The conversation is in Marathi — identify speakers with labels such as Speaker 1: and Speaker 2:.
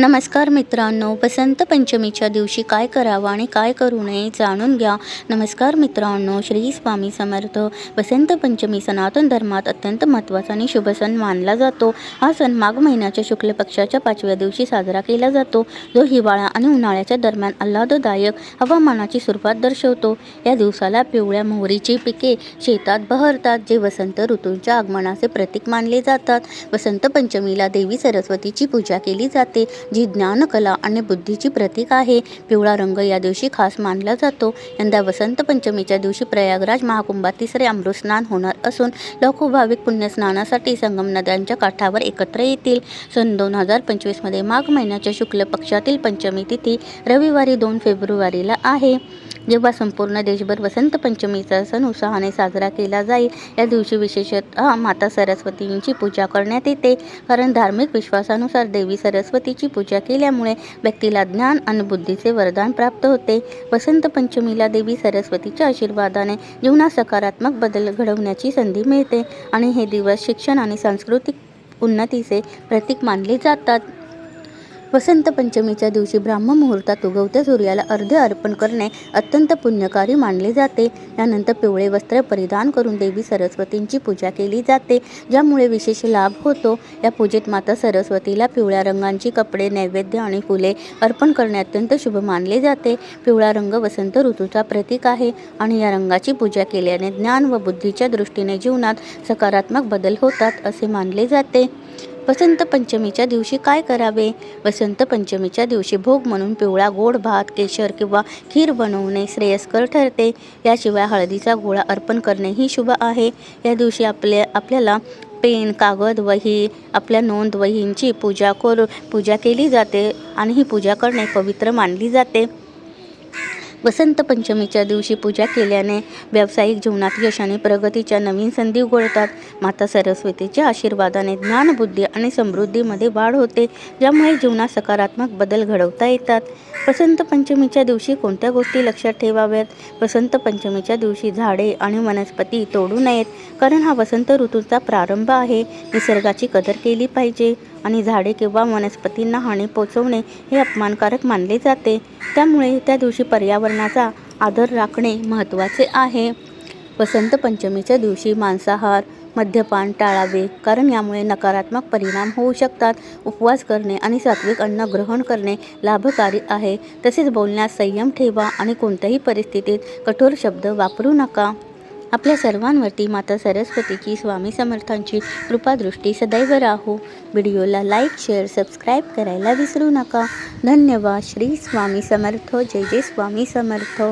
Speaker 1: नमस्कार मित्रांनो वसंत पंचमीच्या दिवशी काय करावं आणि काय करू नये जाणून घ्या. नमस्कार मित्रांनो श्री स्वामी समर्थ. वसंत पंचमी सनातन धर्मात अत्यंत महत्त्वाचा आणि शुभ सण मानला जातो. हा सण माघ महिन्याच्या शुक्ल पक्षाच्या पाचव्या दिवशी साजरा केला जातो. जो हिवाळा आणि उन्हाळ्याच्या दरम्यान आल्हाददायक हवामानाची सुरुवात दर्शवतो. या दिवसाला पिवळ्या मोहरीची पिके शेतात बहरतात जे वसंत ऋतूंच्या आगमनाचे प्रतीक मानले जातात. वसंत पंचमीला देवी सरस्वतीची पूजा केली जाते. जी ज्ञानकला आणि बुद्धीची प्रतीक आहे. पिवळा रंग या दिवशी खास मानला जातो. यंदा वसंत पंचमीच्या दिवशी प्रयागराज महाकुंभात तिसरे अमृत स्नान होणार असून लाखो भाविक पुण्यस्नानासाठी संगम नद्यांच्या काठावर एकत्र येतील. सन दोन हजार पंचवीसमध्ये माघ महिन्याच्या शुक्ल पक्षातील पंचमी तिथी रविवारी दोन फेब्रुवारीला आहे. जेव्हा संपूर्ण देशभर वसंत पंचमीचा सण उत्साहाने साजरा केला जाईल या दिवशी विशेषतः माता सरस्वतींची पूजा करण्यात येते. कारण धार्मिक विश्वासानुसार देवी सरस्वतीची पूजा केल्यामुळे व्यक्तीला ज्ञान आणि बुद्धीचे वरदान प्राप्त होते. वसंत पंचमीला देवी सरस्वतीच्या आशीर्वादाने जीवनात सकारात्मक बदल घडवण्याची संधी मिळते आणि हे दिवस शिक्षण आणि सांस्कृतिक उन्नतीचे प्रतीक मानले जातात. वसंत पंचमीच्या दिवशी ब्राह्म मुहूर्तात उगवत्या सूर्याला अर्ध अर्पण करणे अत्यंत पुण्यकारी मानले जाते. यानंतर पिवळे वस्त्र परिधान करून देवी सरस्वतींची पूजा केली जाते ज्यामुळे विशेष लाभ होतो. या पूजेत माता सरस्वतीला पिवळ्या रंगांची कपडे नैवेद्य आणि फुले अर्पण करणे अत्यंत शुभ मानले जाते. पिवळा रंग वसंत ऋतूचा प्रतीक आहे आणि या रंगाची पूजा केल्याने ज्ञान व बुद्धीच्या दृष्टीने जीवनात सकारात्मक बदल होतात असे मानले जाते. वसंत पंचमीच्या दिवशी काय करावे? वसंत पंचमीच्या दिवशी भोग म्हणून पिवळा गोड भात केशर किंवा खीर बनवणे श्रेयस्कर ठरते. याशिवाय हळदीचा गोळा अर्पण करणेही शुभ आहे. या दिवशी आपल्या आपल्याला पेन कागद वही आपल्या नोंद वहींची पूजा करून पूजा केली जाते आणि ही पूजा करणे पवित्र मानली जाते. वसंत पंचमीच्या दिवशी पूजा केल्याने व्यावसायिक जीवनात यश आणि प्रगतीच्या नवीन संधी उघडतात माता सरस्वतीच्या आशीर्वादाने ज्ञान बुद्धी आणि समृद्धीमध्ये वाढ होते ज्यामुळे जीवनात सकारात्मक बदल घडवता येतात. वसंत पंचमीच्या दिवशी कोणत्या गोष्टी लक्षात ठेवाव्यात? वसंत पंचमीच्या दिवशी झाडे आणि वनस्पती तोडू नयेत कारण हा वसंत ऋतूचा प्रारंभ आहे. निसर्गाची कदर केली पाहिजे. आणि झाडे किंवा वनस्पतींना हानी पोचवणे हे अपमानकारक मानले जाते. त्यामुळे त्या दिवशी पर्यावरणाचा आदर राखणे महत्त्वाचे आहे. वसंत पंचमीच्या दिवशी मांसाहार मद्यपान टाळावे कारण यामुळे नकारात्मक परिणाम होऊ शकतात. उपवास करणे आणि सात्विक अन्न ग्रहण करणे लाभकारी आहे. तसेच बोलण्यास संयम ठेवा आणि कोणत्याही परिस्थितीत कठोर शब्द वापरू नका. आपल्या सर्वांवरती माता सरस्वतीची स्वामी समर्थांची कृपादृष्टी सदैव राहो. व्हिडिओला लाईक शेअर सबस्क्राईब करायला विसरू नका. धन्यवाद. श्री स्वामी समर्थ. जय जय स्वामी समर्थ.